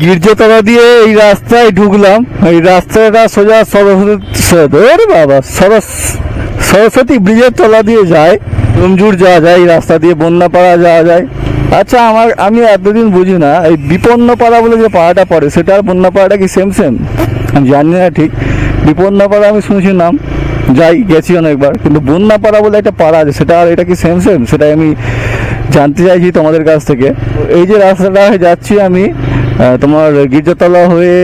গির্জাতলা দিয়ে এই রাস্তায় ঢুকলাম। এই রাস্তাটা সোজা সরস্বতী বাবা, সরস, সরস্বতী ব্রিজের তলা দিয়ে যায়। রমজুর যাওয়া যায়, এই রাস্তা দিয়ে বন্যাপাড়া যাওয়া যায়। আচ্ছা আমার, আমি এতদিন বুঝি না, এই বিপন্নপাড়া বলে যে পাড়াটা পড়ে, সেটা আর বন্যাপাড়াটা কি সেম সেম আমি জানি না ঠিক। বিপন্নপাড়া আমি শুনছি নাম, যাই, গেছি অনেকবার। কিন্তু বন্যাপাড়া বলে একটা পাড়া আছে, সেটা আর এটা কি সেম সেম সেটা আমি জানতে চাইছি তোমাদের কাছ থেকে। এই যে রাস্তাটা যাচ্ছি আমি তোমার গির্জাতলা হয়ে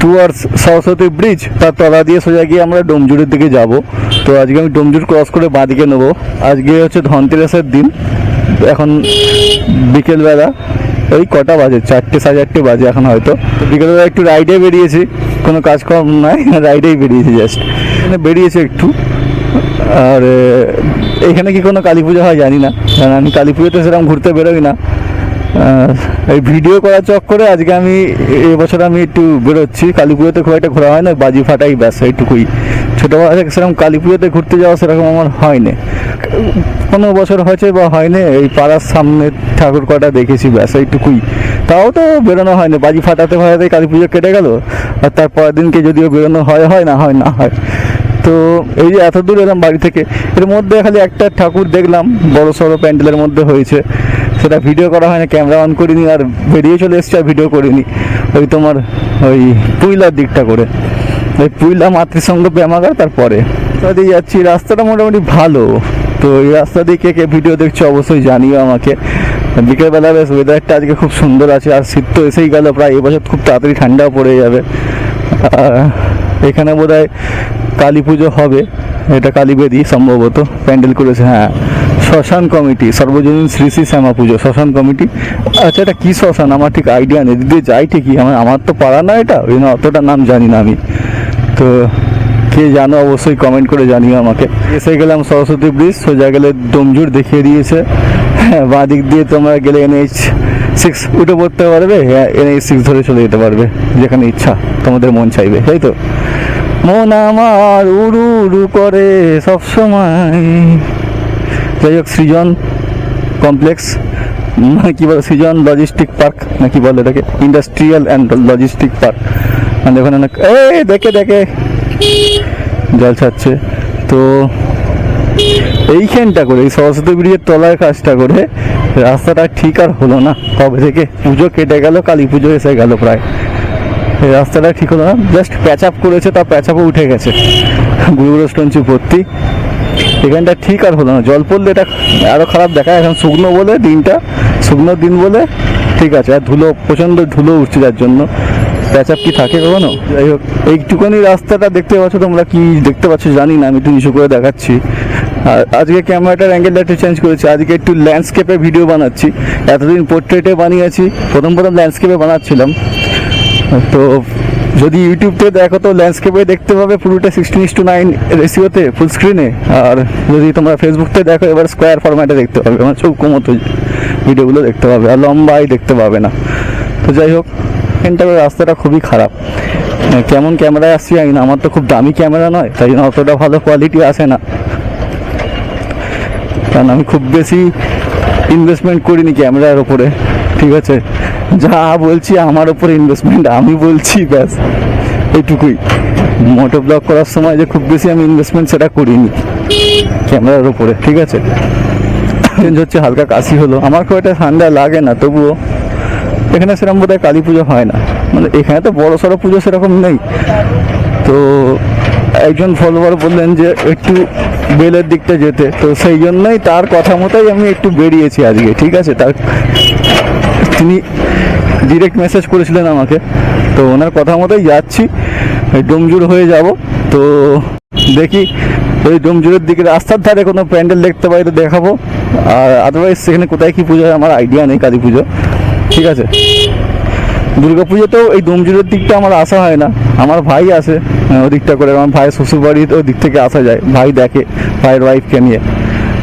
টুয়ার্ডস সরস্বতী ব্রিজ তার তলা দিয়ে সোজা গিয়ে আমরা ডোমজুরের দিকে যাব। তো আজকে আমি ডোমজুর ক্রস করে বাঁদিকে নেব। আজকে হচ্ছে ধনতেরাসের দিন। এখন বিকেলবেলা ওই কটা বাজে? চারটে, সাড়ে চারটে বাজে এখন হয়তো। বিকেলবেলা একটু রাইডে বেরিয়েছি। কোনো কাজকর্ম নাই রাইডেই বেরিয়েছি জাস্ট মানে বেরিয়েছি একটু। আর এখানে কি কোনো কালী পুজো হয় জানি না। কারণ আমি কালী পুজোতে সেরকম ঘুরতে বেরোই না। এই ভিডিও করার চক্করে আজকে আমি এবছর আমি একটু বেরোচ্ছি। কালী পুজোতে খুব একটা ঘোরা হয় না, বাজি ফাটাই ব্যাস, এইটুকুই। ছোটোবেলা থেকে সেরকম কালী পুজোতে ঘুরতে যাওয়া সেরকম আমার হয়নি। কোনো বছর হয়েছে বা হয়নি, এই পাড়ার সামনে ঠাকুর কটা দেখেছি ব্যাস, এইটুকুই। তাও তো বেরোনো হয়নি, বাজি ফাটাতে ফাটাতে কালী পুজো কেটে গেল, আর তার পরের দিনকে যদিও বেরোনো হয় হয় না হয় না হয়। তো এই যে এত দূর এলাম বাড়ি থেকে, এর মধ্যে খালি একটা ঠাকুর দেখলাম, বড় সড়ো প্যান্ডেলের মধ্যে হয়েছে। সেটা ভিডিও করা হয় না ক্যামেরা অন করিনি, আর বেরিয়ে চলে এসছে আর ভিডিও করিনি। ওই তোমার ওই পুইলার দিকটা করে। ওই পুইলা মাতৃসংঘ ব্যায়ামাগার তারপরে দিয়ে যাচ্ছি। রাস্তাটা মোটামুটি ভালো। তো এই রাস্তা দিয়ে কে কে ভিডিও দেখছ অবশ্যই জানিও আমাকে। বিকেলবেলা বেশ ওয়েদারটা আজকে খুব সুন্দর আছে, আর শীত তো এসেই গেল প্রায়, এবছর খুব তাড়াতাড়ি ঠান্ডাও পড়ে যাবে। এখানে বোধ হয় কালী পুজো হবে, এটা কালী কালীবেদি সম্ভবত, প্যান্ডেল করেছে হ্যাঁ। শ্মশান কমিটি, সর্বজনীন শ্রী শ্রী শ্যামা পুজো, শ্মশান কমিটি। আচ্ছা এটা কী শ্মশান? আমার ঠিক আইডিয়া নেই। দিদি যাই ঠিকই, আমার আমার তো পাড়া না এটা? ওই অতটা নাম জানি না আমি। তো কে জানো, অবশ্যই কমেন্ট করে জানিও আমাকে। এসে গেলাম সরস্বতী ব্রিজ, সোজা গেলে ডোমজুর দেখিয়ে দিয়েছে। হ্যাঁ বাঁ দিক দিয়ে তোমরা গেলে এনএইচ সিক্স উঠে পড়তে পারবে। হ্যাঁ এনএইচ সিক্স ধরে চলে যেতে পারবে, যেখানে ইচ্ছা। তোমাদের মন চাইবে, তাই তো? মন আমার উড়ু উড়ু করে সবসময়। যাই হোক, সৃজন কমপ্লেক্স মানে কি বলে, সৃজন লজিস্টিক পার্ক নাকি বলে এটাকে? ইন্ডাস্ট্রিয়াল অ্যান্ড লজিস্টিক পার্ক মানে ওখানে অনেক এই, দেখে দেখে। জল ছাড়ছে। তো এইখানটা করে, এই সরস্বতী ব্রিজের তলার কাজটা করে, রাস্তাটা ঠিক আর হলো না। কবে থেকে? পুজো কেটে গেল, কালী পুজো এসে গেল প্রায়। এই রাস্তাটা ঠিক হলো না। জাস্ট প্যাচ আপ করেছে তা প্যাচ আপও উঠে গেছে। গুরু স্টোন ভর্তি এখানটা ঠিক আর হলো না। জল পড়লে এটা আরও খারাপ দেখায়। এখন শুকনো বলে দিনটা, শুকনো দিন বলে ঠিক আছে। আর ধুলো, প্রচণ্ড ধুলো উঠছে যার জন্য। প্যাচ কি থাকে কখনো? যাই হোক, এইটুকুনি রাস্তাটা দেখতে পাচ্ছ তোমরা কি দেখতে পাচ্ছ জানি না, আমি একটু নিচু করে দেখাচ্ছি। আর আজকে ক্যামেরাটার অ্যাঙ্গেলটা একটু চেঞ্জ করেছি। আজকে একটু ল্যান্ডস্কেপে ভিডিও বানাচ্ছি। এতদিন পোর্ট্রেটে বানিয়েছি। প্রথম প্রথম ল্যান্ডস্কেপে বানাচ্ছিলাম। তো যদি ইউটিউব থেকে দেখো তো ল্যান্ডস্কেপে দেখতে পাবে পুরোটা সিক্সটিন ইস টু নাইন রেসিওতে ফুল স্ক্রিনে আর যদি তোমরা ফেসবুক থেকে দেখো, এবার স্কোয়ার ফরম্যাটে দেখতে পাবে। আমার চৌকো মতো ভিডিওগুলো দেখতে পাবে। আর লম্বাই দেখতে পাবে না। তো যাই হোক, এখানটার রাস্তাটা খুবই খারাপ। কেমন ক্যামেরায় আসছি জানি না। আমার তো খুব দামি ক্যামেরা নয়, তাই জন্য অতটা ভালো কোয়ালিটি আসে না। কারণ আমি খুব বেশি ইনভেস্টমেন্ট করিনি ক্যামেরার ওপরে ঠিক আছে? যা বলছি আমার ওপর ইনভেস্টমেন্ট আমি বলছি ব্যাস এইটুকুই মোটো ব্লগ করার সময় যে খুব বেশি আমি ইনভেস্টমেন্ট সেটা করিনি ক্যামেরার ওপরে ঠিক আছে? চেঞ্জ হচ্ছে, হালকা কাশি হলো। আমার খুব একটা ঠান্ডা লাগে না, তবুও এখানে সেরকম বোধ হয় কালী পুজো হয় না। মানে এখানে তো বড় সড়ো পুজো সেরকম নেই। তো একজন ফলোয়ার বললেন যে একটু বেলের দিকটা যেতে। তো সেই জন্যই তার কথা মতোই আমি একটু বেরিয়েছি আজকে, ঠিক আছে? তার তিনি ডিরেক্ট মেসেজ করেছিলেন আমাকে। তো ওনার কথা মতোই যাচ্ছি ডোমজুর হয়ে যাব। তো দেখি ওই ডোমজুরের দিকে রাস্তার ধারে কোনো প্যান্ডেল দেখতে পাই তো দেখাবো। আর আদারওয়াইজ সেখানে কোথায় কী পুজো হয় আমার আইডিয়া নেই, কালী পুজো। ঠিক আছে? দুর্গা পুজোতেও এই ডোমজুরের দিকটা আমার আসা হয় না। আমার ভাই আসে, ওদিকটা করে, আমার ভাইয়ের শ্বশুরবাড়ির ওই দিক থেকে আসা যায়, ভাই দেখে, ভাইয়ের ওয়াইফকে নিয়ে।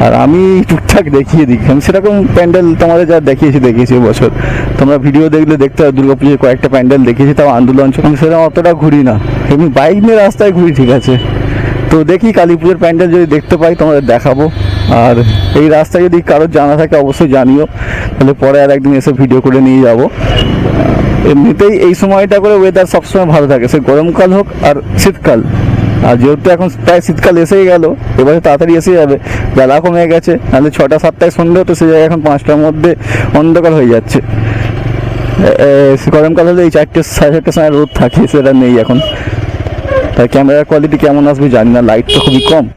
আর আমি টুকটাক দেখিয়ে দিই আমি সেরকম প্যান্ডেল তোমাদের যা দেখিয়েছি দেখিয়েছি বছর। তোমরা ভিডিও দেখলে দেখতে হবে দুর্গা পুজোয় কয়েকটা প্যান্ডেল দেখিয়েছি, তাও আন্দোলন আমি সেরকম অতটা ঘুরি না। এমনি বাইক নিয়ে রাস্তায় ঘুরি, ঠিক আছে? তো দেখি কালী পুজোর প্যান্ডেল যদি দেখতে পাই, তোমাদের দেখাবো। আর এই রাস্তায় যদি কারোর জানা থাকে, অবশ্যই জানিও। তাহলে পরে আর একদিন এসে ভিডিও করে নিয়ে যাব। এমনিতেই এই সময়টা করে ওয়েদার সবসময় ভালো থাকে, সে গরমকাল হোক আর শীতকাল। আর যেহেতু এখন প্রায় শীতকাল এসেই গেল, এবারে তাড়াতাড়ি এসে যাবে। বেলা কমে গেছে, নাহলে ছটা, সাতটায় সন্ধে হতো, সে জায়গায় এখন পাঁচটার মধ্যে অন্ধকার হয়ে যাচ্ছে। গরমকাল হলে এই চারটে, সাড়ে চারটের সময় রোদ থাকে, সেটা নেই এখন। তাই ক্যামেরার কোয়ালিটি কেমন আসবে জানি না লাইট তো খুবই কম।